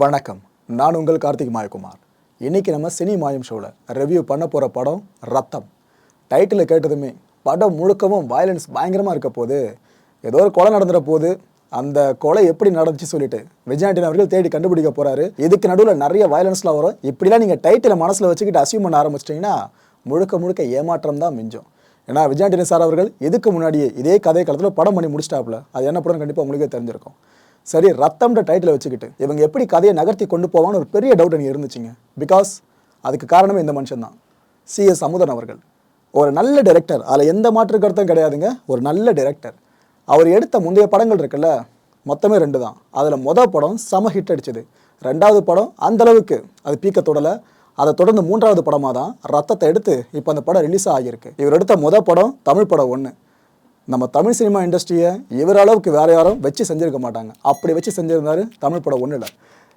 வணக்கம். நான் உங்கள் கார்த்திக் மாயகுமார். இன்னைக்கு நம்ம சினி மாயம் ஷோவில் ரிவ்யூ பண்ண போகிற படம் ரத்தம். டைட்டில் கேட்டதுமே படம் முழுக்கவும் வயலன்ஸ் பயங்கரமாக இருக்க போது ஏதோ ஒரு கொலை நடந்துற போது அந்த கொலை எப்படி நடந்துச்சு சொல்லிட்டு விஜயாண்டின் அவர்கள் தேடி கண்டுபிடிக்க போகிறாரு இதுக்கு நடுவில் நிறைய வயலன்ஸ்லாம் வரும். இப்படிலாம் நீங்கள் டைட்டிலை மனசில் வச்சுக்கிட்டு அசியூம் பண்ண ஆரம்பிச்சிட்டிங்கன்னா முழுக்க முழுக்க ஏமாற்றம் தான் மிஞ்சும். ஏன்னா விஜயாண்டினி சார் அவர்கள் இதுக்கு முன்னாடியே இதே கதை காலத்தில் படம் பண்ணி முடிச்சிட்டாப்புல. அது என்ன படம் கண்டிப்பாக உங்களுக்கே தெரிஞ்சிருக்கும். சரி ரத்தம்ன்ற டைட்டில் வச்சுக்கிட்டு இவங்க எப்படி கதையை நகர்த்தி கொண்டு போவான்னு ஒரு பெரிய டவுட் எனக்கு இருந்துச்சுங்க. பிகாஸ் அதுக்கு காரணமே இந்த மனுஷன் தான். சிஎஸ் அமுதன் அவர்கள். ஒரு நல்ல டைரக்டர் அதில் எந்த மாற்று கருத்தும் கிடையாதுங்க. ஒரு நல்ல டைரக்டர் அவர் எடுத்த முந்தைய படங்கள் இருக்குல்ல மொத்தமே ரெண்டு தான். அதில் மொதல் படம் செம ஹிட் அடிச்சது. ரெண்டாவது படம் அந்தளவுக்கு அது பீக்க தொடலை. அதை தொடர்ந்து மூன்றாவது படமாக தான் ரத்தத்தை எடுத்து இப்போ அந்த படம் ரிலீஸ் ஆகியிருக்கு. இவர் எடுத்த மொதல் படம் தமிழ் படம் ஒன்று நம்ம தமிழ் சினிமா இண்டஸ்ட்ரியை இவர் அளவுக்கு வேற யாரும் வச்சு செஞ்சிருக்க மாட்டாங்க. அப்படி வச்சு செஞ்சிருந்தாரு தமிழ் படம் ஒன்றும் இல்லை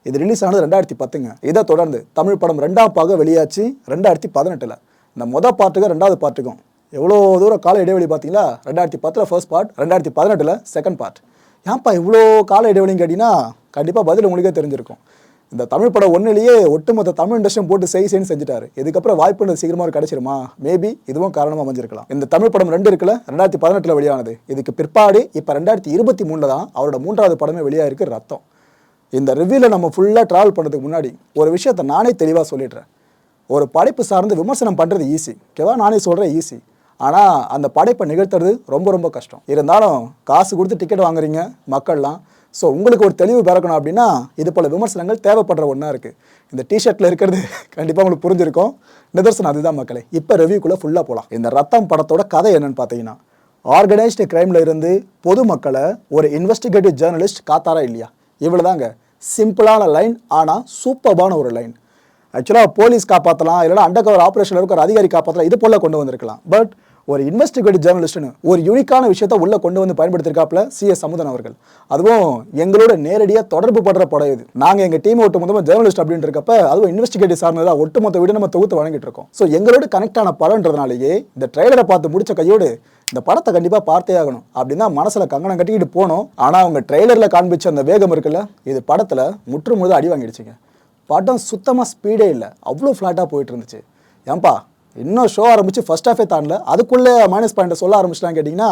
இது ரிலீஸ் ஆனது ரெண்டாயிரத்தி பத்துங்க. இதை தொடர்ந்து தமிழ் படம் ரெண்டாம் பாக வெளியாச்சு ரெண்டாயிரத்தி பதினெட்டில். இந்த மொதல் பாட்டுக்கும் ரெண்டாவது பாட்டுக்கும் எவ்வளோ தூரம் கால இடைவெளி பார்த்தீங்களா? ரெண்டாயிரத்தி பத்தில் ஃபர்ஸ்ட் பார்ட் ரெண்டாயிரத்தி பதினெட்டில் செகண்ட் பார்ட் ஏன்ப்பா இவ்வளோ கால இடைவெளின்னு கேட்டிங்கன்னா கண்டிப்பாக பதில் உங்களுக்கே தெரிஞ்சிருக்கும். இந்த தமிழ் படம் ஒன்றுலேயே ஒட்டுமொத்த தமிழ் இண்டஸ்ட்ரியும் போட்டு செய் செய்யு செஞ்சுட்டாரு. இதுக்கப்புறம் வாய்ப்பு சீக்கிரமாக கிடைச்சிருமா? மேபி இதுவும் காரணமாக அமைஞ்சிருக்கலாம். இந்த தமிழ் படம் ரெண்டு இருக்குல்ல ரெண்டாயிரத்தி பதினெட்டில் வெளியானது. இதுக்கு பிற்பாடு இப்போ ரெண்டாயிரத்தி இருபத்தி மூணில் தான் அவரோட மூன்றாவது படமே வெளியாயிருக்கு ரத்தம். இந்த ரிவ்யூவில் நம்ம ஃபுல்லாக ட்ராவல் பண்ணுறதுக்கு முன்னாடி ஒரு விஷயத்தை நானே தெளிவாக சொல்லிடுறேன். ஒரு படைப்பு சார்ந்து விமர்சனம் பண்ணுறது ஈஸி ஓகேவா நானே சொல்கிறேன் ஈஸி ஆனால் அந்த படைப்பை நிகழ்த்துறது ரொம்ப ரொம்ப கஷ்டம். இருந்தாலும் காசு கொடுத்து டிக்கெட் வாங்குறீங்க மக்கள்லாம் ஸோ உங்களுக்கு ஒரு தெளிவு பிறக்கணும் அப்படின்னா இது போல் விமர்சனங்கள் தேவைப்படுற ஒன்றா இருக்குது இந்த டிஷர்ட்டில் இருக்கிறது கண்டிப்பாக உங்களுக்கு புரிஞ்சிருக்கும். நிதர்சனம் அதுதான் மக்களே. இப்போ ரிவ்யூக்குள்ளே ஃபுல்லாக போகலாம் இந்த ரத்தம் படத்தோட கதை என்னன்னு பார்த்தீங்கன்னா ஆர்கனைஸ்டு கிரைமில் இருந்து பொதுமக்களை ஒரு இன்வெஸ்டிகேட்டிவ் ஜேர்னலிஸ்ட் காத்தாரா இல்லையா? இவ்வளோதாங்க சிம்பிளான லைன் ஆனால் சூப்பர்பான ஒரு லைன் ஆக்சுவலாக போலீஸ் காப்பாற்றலாம் இல்லைனா அண்டர் கவர் ஆப்ரேஷனில் இருக்கிற அதிகாரி காப்பாற்றலாம் இது போல் கொண்டு வந்திருக்கலாம். பட் ஒரு இன்வெஸ்டிகேட்டிவ் ஜேர்னலிஸ்ட்னு ஒரு யூனிக்கான விஷயத்த உள்ளே கொண்டு வந்து பயன்படுத்திருக்காப்புல சிஎஸ் சமுதன் அவர்கள். அதுவும் எங்களோட நேரடியாக தொடர்பு படுற படம் இது. நாங்கள் எங்கள் டீம் ஒட்டு மொத்தமாக ஜேர்னலிஸ்ட் அப்படின்னு இருக்கப்ப அதுவும் இன்வெஸ்டிகேட்டிவ் சார்ந்ததாக ஒட்டுமொத்த வீடு நம்ம தொகுத்து வழங்கிட்டு இருக்கோம். ஸோ எங்களோட கனெக்ட் ஆன படம்ன்றதுனாலேயே இந்த ட்ரெய்லரை பார்த்து முடிச்ச கையோடு இந்த படத்தை கண்டிப்பாக பார்த்தே ஆகணும். அப்படின்னா மனசில் கங்கணம் கட்டிக்கிட்டு போனோம். ஆனால் அவங்க ட்ரெய்லரில் காண்பிச்ச அந்த வேகம் இருக்குல்ல இது படத்தில் முற்று முழுதாக அடி வாங்கிடுச்சுங்க. படம் சுத்தமாக ஸ்பீடே இல்லை. அவ்வளோ ஃப்ளாட்டாக போயிட்டு இருந்துச்சு. ஏன்பா இன்னும் ஷோ ஆரம்பிச்சு ஃபர்ஸ்ட் ஹாஃபே தாண்டல. அதுக்குள்ளே மைனஸ் பாயிண்ட்டை சொல்ல ஆரம்பிச்சிட்டான்னு கேட்டிங்கன்னா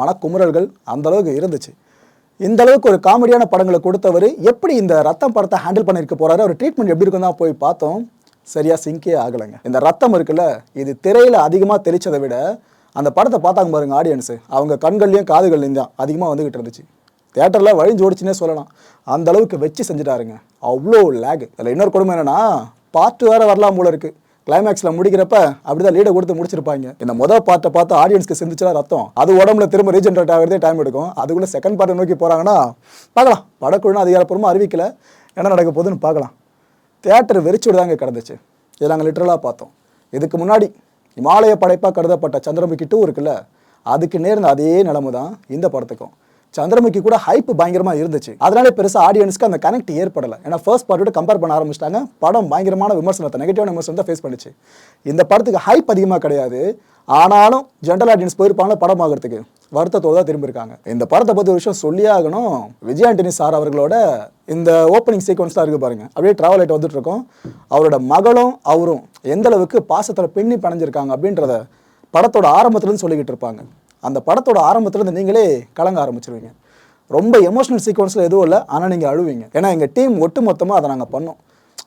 மனக்குமுறல்கள் அந்தளவுக்கு இருந்துச்சு. இந்த அளவுக்கு ஒரு காமெடியான படங்களை கொடுத்தவர் எப்படி இந்த ரத்தம் படத்தை ஹேண்டில் பண்ணியிருக்க போறாரு அவர் ட்ரீட்மெண்ட் எப்படி இருக்குன்னு தான் போய் பார்த்தோம். சரியாக சிங்கே ஆகலைங்க. இந்த ரத்தம் இருக்குல்ல இது திரையில் அதிகமாக தெளிச்சதை விட அந்த படத்தை பார்த்தாங்க பாருங்க ஆடியன்ஸு அவங்க கண்கள்லையும் காதுகள்லையும் தான் அதிகமாக வந்துகிட்டு இருந்துச்சு. தேட்டரில் வழிஞ்சு ஓடிச்சுனே சொல்லலாம். அந்த அளவுக்கு வச்சு செஞ்சுட்டாருங்க. அவ்வளோ லேக் அதில் இன்னொரு கொடுமை என்னென்னா பாட்டு வேறு வரலாம் போல இருக்குது கிளைமேக்ஸில் முடிக்கிறப்ப அப்படிதான் லீடை கொடுத்து முடிச்சிருப்பாங்க. இந்த மொதல் பார்ட்டை பார்த்து ஆடியன்ஸ்க்கு சிந்திச்சா ரத்தம். அது உடம்புல திரும்ப ரீஜென்ரேட் ஆகிறதே டைம் எடுக்கும். அதுக்குள்ளே செகண்ட் பார்ட்டை நோக்கி போகிறாங்கன்னா பார்க்கலாம். படக்குழுன்னு அதிகாரப்பூர்வமாக அறிவிக்கல. என்ன நடக்க போகுதுன்னு பார்க்கலாம். தேட்டர் வெறிச்சு விடுதாங்க கிடந்துச்சு. இதை நாங்கள் லிட்டரலாக பார்த்தோம். இதுக்கு முன்னாடி இமாலய படைப்பாக கருதப்பட்ட சந்திரமுகி டூ இருக்குல்ல அதுக்கு நேர்ந்த அதே நிலமை தான் இந்த படத்துக்கும். சந்திரமுகி கூட ஹைப் பயங்கரமாக இருந்துச்சு. அதனால பெருசாக ஆடியன்ஸ்க்கு அந்த கனெக்ட் ஏற்படலை. ஏன்னா ஃபர்ஸ்ட் பார்ட்டோட கம்பேர் பண்ண ஆரம்பிச்சிட்டாங்க. படம் பயங்கரமான விமர்சனத்தை நெகட்டிவான விமர்சனத்தை ஃபேஸ் பண்ணிச்சு. இந்த படத்துக்கு ஹைப் அதிகமாக கிடையாது. ஆனாலும் ஜென்ரல் ஆடியன்ஸ் போயிருப்பாங்க படம் ஆகிறதுக்கு வருத்தத்தோடு தான் திரும்பியிருக்காங்க இந்த படத்தை பற்றி ஒரு விஷயம் சொல்லியே ஆகணும். விஜய் ஆண்டனி சார் அவர்களோட இந்த ஓப்பனிங் சீக்வன்ஸ்லாம் இருக்குது இருக்கு பாருங்க. அப்படியே ட்ராவல் ஆகிட்டு வந்துட்டு இருக்கோம். அவரோட மகளும் அவரும் எந்த அளவுக்கு பாசத்தில் பின்னி பணைஞ்சிருக்காங்க அப்படின்றத படத்தோட ஆரம்பத்துலேருந்து சொல்லிக்கிட்டு இருப்பாங்க. அந்த படத்தோட ஆரம்பத்துலேருந்து நீங்களே கலங்க ஆரம்பிச்சிருவீங்க. ரொம்ப எமோஷனல் சீக்வன்ஸில் எதுவும் இல்லை. ஆனால் நீங்கள் அழுவீங்க. ஏன்னா எங்கள் டீம் ஒட்டு மொத்தமாக அதை நாங்கள் பண்ணோம்.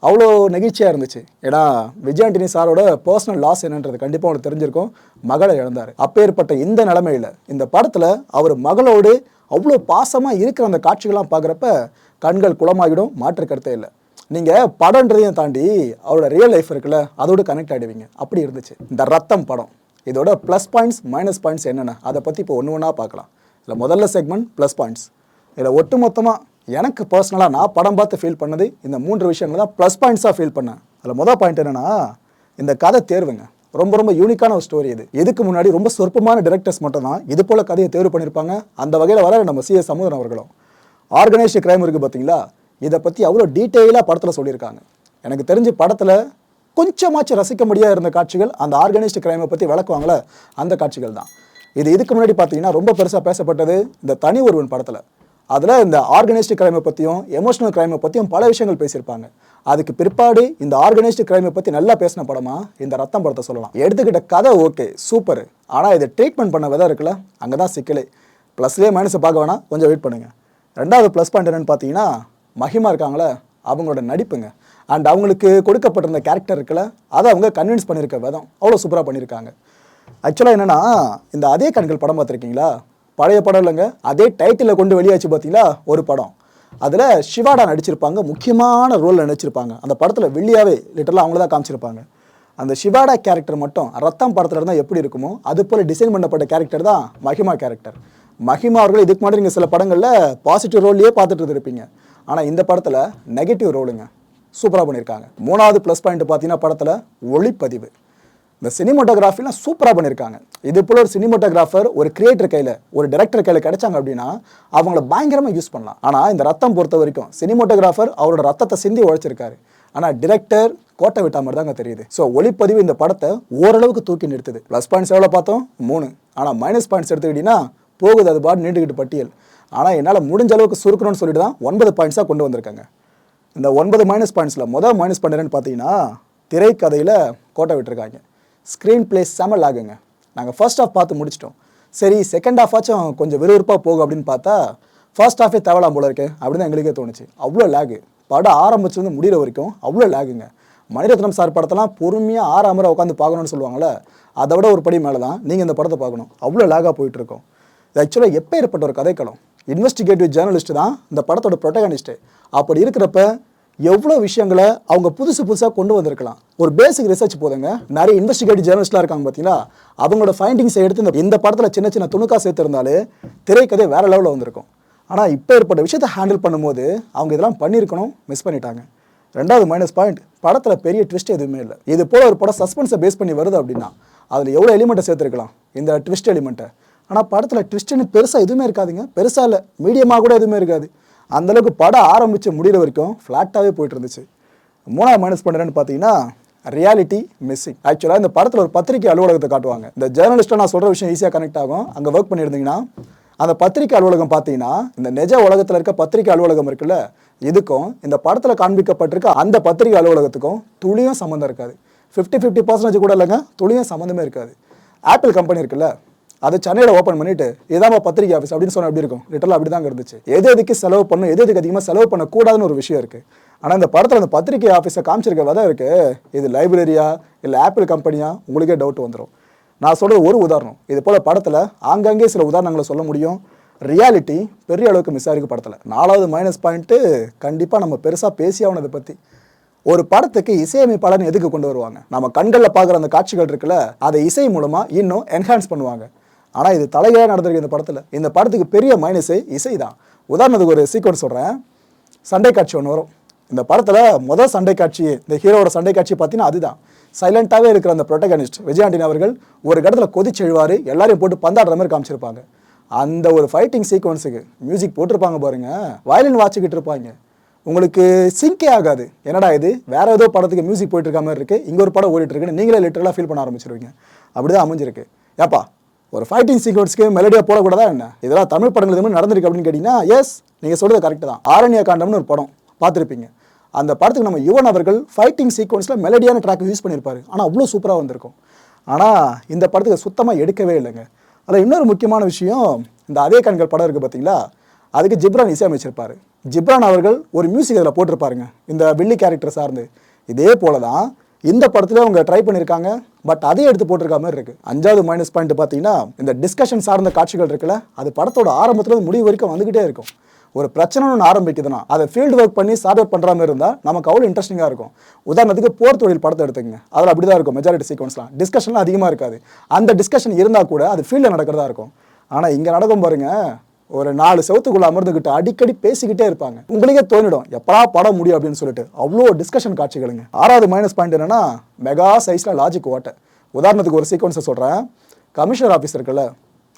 அவ்வளோ நெகிழ்ச்சியாக இருந்துச்சு. ஏன்னா விஜயாண்டினி சாரோட பர்சனல் லாஸ் என்னன்றது கண்டிப்பாக உங்களுக்கு தெரிஞ்சிருக்கும். மகளை இழந்தார். அப்பேற்பட்ட இந்த நிலமையில் இந்த படத்தில் அவர் மகளோடு அவ்வளோ பாசமாக இருக்கிற அந்த காட்சிகள்லாம் பார்க்குறப்ப கண்கள் குளமாகிடும். மாற்று கருத்தே இல்லை. நீங்கள் படன்றதையும் தாண்டி அவரோட ரியல் லைஃப் இருக்குல்ல அதோடு கனெக்ட் ஆகிடுவீங்க அப்படி இருந்துச்சு. இந்த ரத்தம் படம். இதோட ப்ளஸ் பாயிண்ட்ஸ் மைனஸ் பாயிண்ட்ஸ் என்னென்ன? அதை பற்றி இப்போ ஒன்று ஒன்றா பார்க்கலாம். இதில் முதல்ல செக்மெண்ட் ப்ளஸ் பாயிண்ட்ஸ் இதில் ஒட்டு மொத்தமாக எனக்கு பர்சனலாக நான் படம் பார்த்து ஃபீல் பண்ணது இந்த மூன்று விஷயங்கள் தான் ப்ளஸ் பாயிண்ட்ஸாக ஃபீல் பண்ணேன். அதில் மொதல் பாயிண்ட் என்னென்னா இந்த கதை தேர்வுங்க. ரொம்ப ரொம்ப யூனிக்கான ஒரு ஸ்டோரி இது. இதுக்கு முன்னாடி ரொம்ப சொற்பமான டிரெக்டர்ஸ் மட்டும் தான் இது போல் கதையை தேர்வு பண்ணியிருப்பாங்க. அந்த வகையில் வர நம்ம சிஎஸ் சமுதன் அவர்களும். ஆர்கனைஸ்டு கிரைம் இருக்குது பார்த்தீங்களா? இதை பற்றி அவ்வளோ டீட்டெயிலாக படத்தில் சொல்லியிருக்காங்க. எனக்கு தெரிஞ்சு படத்தில் கொஞ்சமாச்சும் ரசிக்க முடியாத இருந்த காட்சிகள் அந்த ஆர்கனைஸ்டு கிரைமை பற்றி விளக்குவாங்களே அந்த காட்சிகள் தான். இது இதுக்கு முன்னாடி பார்த்தீங்கன்னா ரொம்ப பெருசாக பேசப்பட்டது இந்த தனி ஒருவன் படத்தில். அதில் இந்த ஆர்கனைஸ்டு கிரைமை பற்றியும் எமோஷனல் கிரைமை பற்றியும் பல விஷயங்கள் பேசியிருப்பாங்க. அதுக்கு பிற்பாடு இந்த ஆர்கனைஸ்டு கிரைமை பற்றி நல்லா பேசின படமா இந்த ரத்தம் படத்தை சொல்லலாம். எடுத்துக்கிட்ட கதை ஓகே சூப்பர். ஆனால் இதை ட்ரீட்மெண்ட் பண்ண விதம் இருக்குல்ல அங்கே தான் சிக்கலே ப்ளஸ்லேயே மைனஸை பார்க்க வேணாம் கொஞ்சம் வெயிட் பண்ணுங்கள் ரெண்டாவது ப்ளஸ் பாயிண்ட் என்னன்னு பார்த்தீங்கன்னா மகிமா இருக்காங்களே அவங்களோட நடிப்புங்க. அண்ட் அவங்களுக்கு கொடுக்கப்பட்டிருந்த கேரக்டர் இருக்குல்ல அதை அவங்க கன்வின்ஸ் பண்ணியிருக்க விதம் அவ்வளோ சூப்பராக பண்ணியிருக்காங்க ஆக்சுவலாக என்னென்னா இந்த அதே கண்கள் படம் பார்த்துருக்கீங்களா? பழைய படம் இல்லைங்க அதே டைட்டிலில் கொண்டு வெளியாச்சு பார்த்தீங்களா? ஒரு படம். அதில் சிவாடா நடிச்சிருப்பாங்க முக்கியமான ரோலில் நடிச்சிருப்பாங்க. அந்த படத்தில் வெள்ளியாவே லிட்டரலாக அவங்கள தான் காமிச்சிருப்பாங்க. அந்த சிவாடா கேரக்டர் மட்டும் ரத்தம் படத்தில் இருந்தால் எப்படி இருக்குமோ அது போல் டிசைன் பண்ணப்பட்ட கேரக்டர் தான் மஹிமா கேரக்டர் மஹிமா அவர்கள் இதுக்கு முன்னாடி நீங்கள் சில படங்களில் பாசிட்டிவ் ரோல்லையே பார்த்துட்டு இருந்திருப்பீங்க. ஆனால் இந்த படத்தில் நெகட்டிவ் ரோலுங்க. சூப்பராக பண்ணியிருக்காங்க மூணாவது ப்ளஸ் பாயிண்ட் பார்த்தீங்கன்னா படத்தில் ஒளிப்பதிவு. இந்த சினிமோட்டோகிராஃபிலாம் சூப்பராக பண்ணியிருக்காங்க இது போல் ஒரு சினிமோட்டோகிராஃபர் ஒரு கிரியேட்டர் கையில் ஒரு டைரக்டர் கையில் கிடைச்சாங்க அப்படின்னா அவங்கள பயங்கரமாக யூஸ் பண்ணலாம். ஆனால் இந்த ரத்தம் பொறுத்த வரைக்கும் சினிமோட்டோகிராஃபர் அவரோட ரத்தத்தை சிந்தி உழைச்சிருக்காரு. ஆனால் டிரெக்டர் கோட்டை விட்டா மாதிரி தாங்க தெரியுது. ஸோ ஒளிப்பதிவு இந்த படத்தை ஓரளவுக்கு தூக்கி நிறுத்துது. ப்ளஸ் பாயிண்ட்ஸ் எவ்வளோ பார்த்தோம்? மூணு. ஆனால் மைனஸ் பாயிண்ட்ஸ் எடுத்துக்கிட்டிங்கன்னா போகுது அது பாட்டு நீண்டுக்கிட்டு பட்டியல். ஆனால் என்னால் முடிஞ்ச அளவுக்கு சுருக்கணும்னு சொல்லிட்டு தான் ஒன்பது பாயிண்ட்ஸாக கொண்டு வந்திருக்காங்க. இந்த ஒன்பது மைனஸ் பாயிண்ட்ஸில் மொதல் மைனஸ் பண்ணுறேன்னு பார்த்தீங்கன்னா திரைக்கதையில் கோட்டை விட்டுருக்காங்க. ஸ்க்ரீன் பிளே செமல் ஆகுங்க நாங்கள் ஃபர்ஸ்ட் ஆஃப் பார்த்து முடிச்சிட்டோம். சரி செகண்ட் ஆஃபாச்சும் ஆச்சும் கொஞ்சம் விறுவிறுப்பாக போகும் அப்படின்னு பார்த்தா ஃபர்ஸ்ட் ஆஃபே தேவலாம் போல இருக்கு அப்படின்னு எங்களுக்கே தோணுச்சு. அவ்வளோ லேகு படம் ஆரம்பிச்சிருந்து முடிகிற வரைக்கும் அவ்வளோ லேகுங்க மணிரத்னம் சார் படத்தெல்லாம் பொறுமையாக ஆறாமரை உட்காந்து பார்க்கணும்னு சொல்லுவாங்களே அதை விட ஒரு படி மேலே தான் நீங்கள் இந்த படத்தை பார்க்கணும். அவ்வளோ லேகாக போயிட்டுருக்கோம் இது ஆக்சுவலாக எப்போ ஏற்பட்ட ஒரு கதைக்களம். இன்வெஸ்டிகேட்டிவ் ஜேர்னலிஸ்ட் தான் இந்த படத்தோட ப்ரொட்டகனிஸ்ட்டு அப்படி இருக்கிறப்ப எவ்வளோ விஷயங்களை அவங்க புதுசு புதுசாக கொண்டு வந்திருக்கலாம். ஒரு பேசிக் ரிசர்ச் போதுங்க. நிறைய இன்வெஸ்டிகேட்டிவ் ஜேர்னலிஸ்ட்லாம் இருக்காங்க பார்த்தீங்களா? அவங்களோட ஃபைண்டிங்ஸை எடுத்து இந்த இந்த படத்தில் சின்ன சின்ன துணுக்காக சேர்த்துருந்தாலே திரைக்கதை வேறு லெவலில் வந்திருக்கும். ஆனால் இப்போ ஏற்பட்ட விஷயத்தை ஹேண்டில் பண்ணும்போது அவங்க இதெல்லாம் பண்ணியிருக்கணும் மிஸ் பண்ணிட்டாங்க. ரெண்டாவது மைனஸ் பாயிண்ட் படத்தில் பெரிய ட்விஸ்ட் எதுவுமே இல்லை. இது போல் ஒரு படம் சஸ்பென்ஸை பேஸ் பண்ணி வருது அப்படின்னா அதில் எவ்வளோ எலிமெண்ட்டை சேர்த்துருக்கலாம்? இந்த ட்விஸ்ட் எலிமெண்ட்டை ஆனால் படத்தில் ட்விஸ்ட்டுன்னு பெருசாக எதுவுமே இருக்காதுங்க. பெருசாக இல்லை மீடியமாக கூட எதுவுமே இருக்காது. அந்தளவுக்கு படம் ஆரம்பித்து முடிகிற வரைக்கும் ஃப்ளாட்டாகவே போயிட்டு இருந்துச்சு. மூணாவது மைனஸ் பண்ணுறேன்னு பார்த்தீங்கன்னா ரியாலிட்டி மிஸ்ஸிங் ஆக்சுவலாக இந்த படத்தில் ஒரு பத்திரிக்கை அலுவலகத்தை காட்டுவாங்க. இந்த ஜேர்னலிஸ்ட்டாக நான் சொல்கிற விஷயம் ஈஸியாக கனெக்ட் ஆகும். அங்கே ஒர்க் பண்ணியிருந்தீங்கன்னா அந்த பத்திரிக்கை அலுவலகம் பார்த்தீங்கன்னா இந்த நிஜ உலகத்தில் இருக்க பத்திரிக்கை அலுவலகம் இருக்குல்ல இதுக்கும் இந்த படத்தில் காண்பிக்கப்பட்டிருக்க அந்த பத்திரிக்கை அலுவலகத்துக்கும் துளியும் சம்மந்தம் இருக்காது. ஃபிஃப்டி ஃபிஃப்டி பர்சன்டேஜ் கூட இல்லைங்க துளியும் சம்மந்தமே இருக்காது. ஆப்பிள் கம்பெனி இருக்குல்ல அதை சென்னையில் ஓப்பன் பண்ணிட்டு இதாம்மா பத்திரிக்கை ஆஃபீஸ் அப்படின்னு சொன்னால் எப்படி இருக்கும்? லிட்டரலாக அப்படி தான் இருந்துச்சு. எது எதுக்கு செலவு பண்ணும் எது எதுக்கு அதிகமாக செலவு பண்ணக்கூடாதுன்னு ஒரு விஷயம் இருக்குது ஆனால் இந்த படத்தில் அந்த பத்திரிக்கை ஆஃபீஸை காமிச்சிருக்க விதம் இருக்குது இது லைப்ரரியா இல்லை ஆப்பிள் கம்பெனியா உங்களுக்கே டவுட் வந்துடும் நான் சொல்கிறது ஒரு உதாரணம். இது போல் படத்தில் ஆங்காங்கே சில உதாரணங்களை சொல்ல முடியும். ரியாலிட்டி பெரிய அளவுக்கு மிஸ் ஆகிருக்கு படத்தில். நாலாவது மைனஸ் பாயிண்ட்டு கண்டிப்பாக நம்ம பெருசாக பேசி ஆகணும் பற்றி ஒரு படத்துக்கு இசையமைப்பாளர்னு எதுக்கு கொண்டு வருவாங்க? நம்ம கண்களில் பார்க்குற அந்த காட்சிகள் இருக்குல்ல அதை இசை மூலமாக இன்னும் என்ஹான்ஸ் பண்ணுவாங்க. ஆனால் இது தலைகளாக நடந்திருக்கு இந்த படத்தில். இந்த படத்துக்கு பெரிய மைனஸு இசை தான் உதாரணத்துக்கு ஒரு சீக்வன்ஸ் சொல்கிறேன் சண்டை காட்சி ஒன்று வரும். இந்த படத்தில் முதல் சண்டை காட்சி இந்த ஹீரோவோட சண்டை காட்சி பார்த்தீங்கன்னா அதுதான். சைலண்ட்டாகவே இருக்கிற அந்த ப்ரொட்டகனிஸ்ட் விஜயாண்டின் அவர்கள் ஒரு இடத்துல கொதிச்சு எழுவார் எல்லாரையும் போட்டு பந்தாடுற மாதிரி காமிச்சிருப்பாங்க. அந்த ஒரு ஃபைட்டிங் சீக்வன்ஸுக்கு மியூசிக் போட்டிருப்பாங்க பாருங்கள் வயலின் வாட்சிக்கிட்டு இருப்பாங்க. உங்களுக்கு சிங்கே ஆகாது. என்னடா இது? வேறு ஏதோ படத்துக்கு மியூசிக் போயிட்டு இருக்க மாதிரி இருக்குது இங்கே ஒரு படம் ஓடிட்டு இருக்குன்னு நீங்களே லிட்டரலாக ஃபீல் பண்ண ஆரம்பிச்சிருவீங்க. அப்படி தான் அமைஞ்சிருக்கு. ஏப்பா ஒரு ஃபைட்டிங் சீக்வன்ஸ்க்கு மெலடியாக போடக்கூடாதா என்ன? இதெல்லாம் தமிழ் படங்கள் இது மாதிரி நடந்திருக்கு அப்படின்னு கேட்டிங்கன்னா எஸ் நீங்கள் சொல்கிறது கரெக்டு தான். ஆரண்ய காண்டம்னு ஒரு படம் பார்த்துருப்பீங்க. அந்த படத்துக்கு நம்ம யுவன் அவர்கள் ஃபைட்டிங் சீக்வன்ஸில் மெலடியான ட்ராக் யூஸ் பண்ணியிருப்பாரு. ஆனால் அவ்வளோ சூப்பராக வந்திருக்கும். ஆனால் இந்த படத்துக்கு சுத்தமாக எடுக்கவே இல்லைங்க. அதில் இன்னொரு முக்கியமான விஷயம் இந்த அதே கண்கள் படம் இருக்குது பார்த்தீங்களா அதுக்கு ஜிப்ரான் இசையமைச்சிருப்பார். ஜிப்ரான் அவர்கள் ஒரு மியூசிக் அதில் போட்டிருப்பாருங்க. இந்த வில்லி கேரக்டர் சார்ந்து. இதே போல தான் இந்த படத்துல அவங்க ட்ரை பண்ணியிருக்காங்க பட் அதையும் எடுத்து போட்டிருக்க மாதிரி இருக்கு. அஞ்சாவது மைனஸ் பாயிண்ட் பார்த்தீங்கன்னா இந்த டிஸ்கஷன் சார்ந்த காட்சிகள் இருக்குல்ல அது படத்தோட ஆரம்பத்துல முடிவு வரைக்கும் வந்துகிட்டே இருக்கும். ஒரு பிரச்சனை ஒன்று ஆரம்பிக்குதுன்னா அதை ஃபீல்டு ஒர்க் பண்ணி சார்ட் அவுட் பண்ணுற மாதிரி இருந்தால் நமக்கு அவ்வளோ இன்ட்ரெஸ்டிங்காக இருக்கும். உதாரணத்துக்கு போர் தொழில் படத்தை எடுத்துக்கங்க. அதில் அப்படி தான் இருக்கும் மெஜாரிட்டி சீக்வன்ஸ்லாம் டிஸ்கஷன்லாம் அதிகமாக இருக்காது. அந்த டிஸ்கஷன் இருந்தால் கூட அது ஃபீல்டில் நடக்கிறதா இருக்கும். ஆனால் இங்கே நடக்கும் பாருங்கள் ஒரு நாலு செவத்துக்குள்ள அமர்ந்துக்கிட்டு அடிக்கடி பேசிக்கிட்டே இருப்பாங்க. உங்களுக்கே தோணிடும் எப்படா படம் முடியும் அப்படின்னு சொல்லிட்டு. அவ்வளோ டிஸ்கஷன் காட்சிகளுங்க. ஆறாவது மைனஸ் பாயிண்ட் என்னன்னா மெகா சைஸில் லாஜிக் ஓட்டை. உதாரணத்துக்கு ஒரு சீக்வன்ஸை சொல்கிறேன் கமிஷனர் ஆஃபீஸ் இருக்குல்ல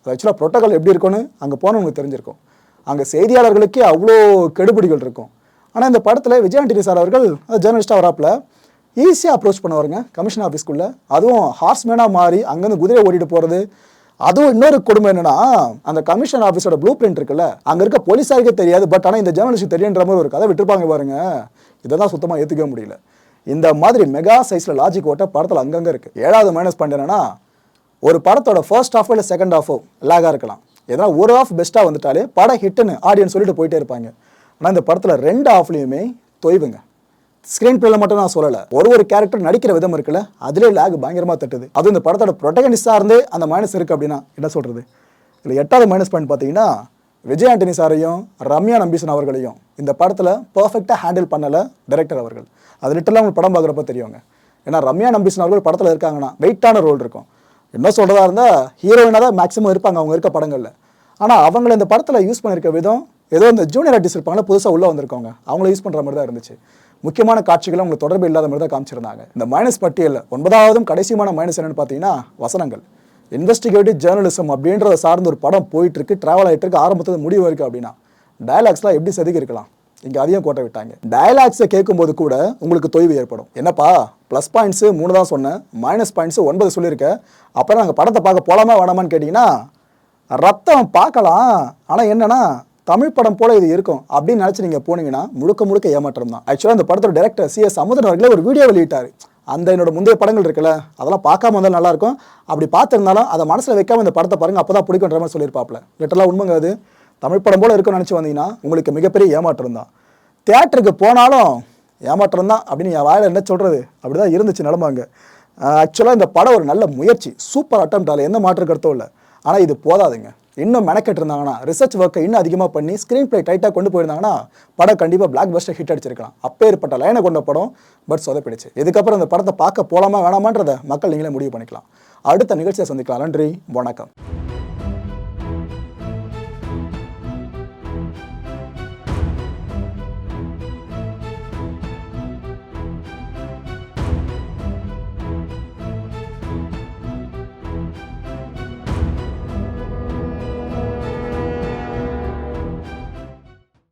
அது ஆக்சுவலாக ப்ரோட்டோகால் எப்படி இருக்கும்னு அங்கே போனவங்களுக்கு தெரிஞ்சிருக்கும். அங்கே செய்தியாளர்களுக்கே அவ்வளோ கெடுபிடிகள் இருக்கும். ஆனால் இந்த படத்தில் விஜய் சார் அவர்கள் ஜேர்னலிஸ்டாக வராப்பில் ஈஸியாக அப்ரோச் பண்ணுவாருங்க கமிஷன் ஆஃபீஸ்க்குள்ளே அதுவும் ஹார்ஸ்மேனாக மாறி அங்கேருந்து குதிரை ஓடிட்டு போகிறது அதுவும் இன்னொரு கொடுமை என்னன்னா அந்த கமிஷன் ஆஃபீஸோட ப்ளூ பிரிண்ட் இருக்குல்ல அங்க இருக்க போலீஸாருக்கே தெரியாது பட் ஆனா இந்த ஜேர்னலிஸ்ட் தெரியுன்ற மாதிரி ஒரு கதை விட்டுருப்பாங்க பாருங்க. இதை தான் சுத்தமா ஏத்துக்கவே முடியல. இந்த மாதிரி மெகா சைஸ்ல லாஜிக் ஓட்ட படத்துல அங்கங்க இருக்கு. ஏழாவது மைனஸ் பாயிண்ட் என்னன்னா ஒரு படத்தோட ஃபர்ஸ்ட் ஆஃபோ இல்லை செகண்ட் ஆஃபோ லேகாக இருக்கலாம். ஏன்னா ஒரு ஆஃப் பெஸ்ட்டாக வந்துட்டாலே படம் ஹிட்டுன்னு ஆடியன்ஸ் சொல்லிட்டு போயிட்டே இருப்பாங்க. ஆனால் இந்த படத்தில் ரெண்டு ஆஃப்லேயுமே தொய்வுங்க. ஸ்க்ரீன் பிளேல மட்டும் நான் சொல்லலை. ஒரு ஒரு கேரக்டர் நடிக்கிற விதம் இருக்குல்ல அதுலேயே லேக் பயங்கரமாக தட்டுது. அது இந்த படத்தோட ப்ரொட்டகனிஸ்டாக இருந்தே அந்த மைனஸ் இருக்குது அப்படின்னா என்ன சொல்கிறது இதில் எட்டாவது மைனஸ் பாயிண்ட் பார்த்தீங்கன்னா விஜய் ஆண்டனி சாரையும் ரம்யா நம்பீசன் அவர்களையும் இந்த படத்தில் பர்ஃபெக்டாக ஹேண்டில் பண்ணலை டைரக்டர் அவர்கள். அது லிட்டலாக உங்களுக்கு படம் பார்க்குறப்ப தெரியுங்க. ஏன்னா ரம்யா நம்பீசன் அவர்கள் படத்தில் இருக்காங்கன்னா வெயிட்டான ரோல் இருக்கும். என்ன சொல்கிறதா இருந்தால் ஹீரோயினாக தான் மேக்ஸிமம் இருப்பாங்க அவங்க இருக்க படங்களில். ஆனால் அவங்கள இந்த படத்தில் யூஸ் பண்ணியிருக்க விதம் ஏதோ இந்த ஜூனியர் ஆர்டிஸ்ட் இருப்பாங்கன்னா புதுசாக உள்ளே வந்திருக்கவங்க அவங்கள யூஸ் பண்ணுற மாதிரி தான் இருந்துச்சு. முக்கியமான காட்சிகள் உங்களுக்கு தொடர்பு இல்லாத மாதிரி தான் காமிச்சிருந்தாங்க. இந்த மைனஸ் பட்டியலில் ஒன்பதாவதும் கடைசியமான மைனஸ் என்னன்னு பார்த்தீங்கன்னா வசனங்கள். இன்வெஸ்டிகேட்டிவ் ஜேர்னலிசம் அப்படின்றத சார்ந்த ஒரு படம் போயிட்டு இருக்கு ட்ராவல் ஆகிட்டு இருக்கு ஆரம்பத்தில் முடிவு இருக்குது அப்படின்னா. டயலாக்ஸ்லாம் எப்படி செதுக்கி இருக்கலாம் இங்கே அதையும் கோட்டை விட்டாங்க. டயலாக்ஸை கேட்கும்போது கூட உங்களுக்கு தொய்வு ஏற்படும். என்னப்பா? ப்ளஸ் பாயிண்ட்ஸு மூணு தான் சொன்னேன். மைனஸ் பாயிண்ட்ஸு ஒன்பது சொல்லியிருக்கேன் அப்புறம் நாங்கள் படத்தை பார்க்க போலாமா வேணாமான்னு கேட்டிங்கன்னா ரத்தம் பார்க்கலாம். ஆனால் என்னென்னா தமிழ் படம் போல இது இருக்கும் அப்படின்னு நினச்சி நீங்கள் போனீங்கன்னா முழுக்க முழுக்க ஏமாற்றம் தான் ஆக்சுவலாக இந்த படத்தோட டேரக்டர் சி எஸ் சமுதிரன் அவர்களே ஒரு வீடியோ வெளியிட்டார். அந்த என்னோட முந்தைய படங்கள் இருக்குல்ல அதெல்லாம் பார்க்காம வந்தாலும் நல்லாயிருக்கும் அப்படி பார்த்துருந்தாலும் அதை மனசில் வைக்காம இந்த படத்தை பாருங்க அப்போ தான் பிடிக்குன்ற மாதிரி சொல்லியிருப்பாப்ல லிட்டரலாக உண்மைங்க அது. தமிழ் படம் போல இருக்கும்னு நினச்சி வந்தீங்கன்னா உங்களுக்கு மிகப்பெரிய ஏமாற்றம் தான் தேட்டருக்கு போனாலும் ஏமாற்றம் தான் அப்படின்னு என் வாயில் என்ன சொல்கிறது அப்படி தான் இருந்துச்சு நடமாங்க ஆக்சுவலாக இந்த படம் ஒரு நல்ல முயற்சி. சூப்பர் அட்டம் அதில் எந்த மாற்று கருத்தும் இல்லை. ஆனால் இது போதாதுங்க. இன்னும் மெனக்கெட்டு இருந்தாங்கன்னா ரிசர்ச் ஒர்க்கை இன்னும் அதிகமாக பண்ணி ஸ்க்ரீன் ப்ளே டைட்டாக கொண்டு போயிருந்தாங்கன்னா படம் கண்டிப்பாக பிளாக் பஸ்டர் ஹிட் அடிச்சிருக்கலாம். அப்பேற்பட்ட லைனை கொண்ட படம் பட் சொதப்பிடுச்சு. இதுக்கப்புறம் இந்த படத்தை பார்க்க போகலாமா வேணாமான்றதை மக்கள் நீங்களே முடிவு பண்ணிக்கலாம். அடுத்த நிகழ்ச்சியை சந்திக்கலாம். நன்றி வணக்கம்.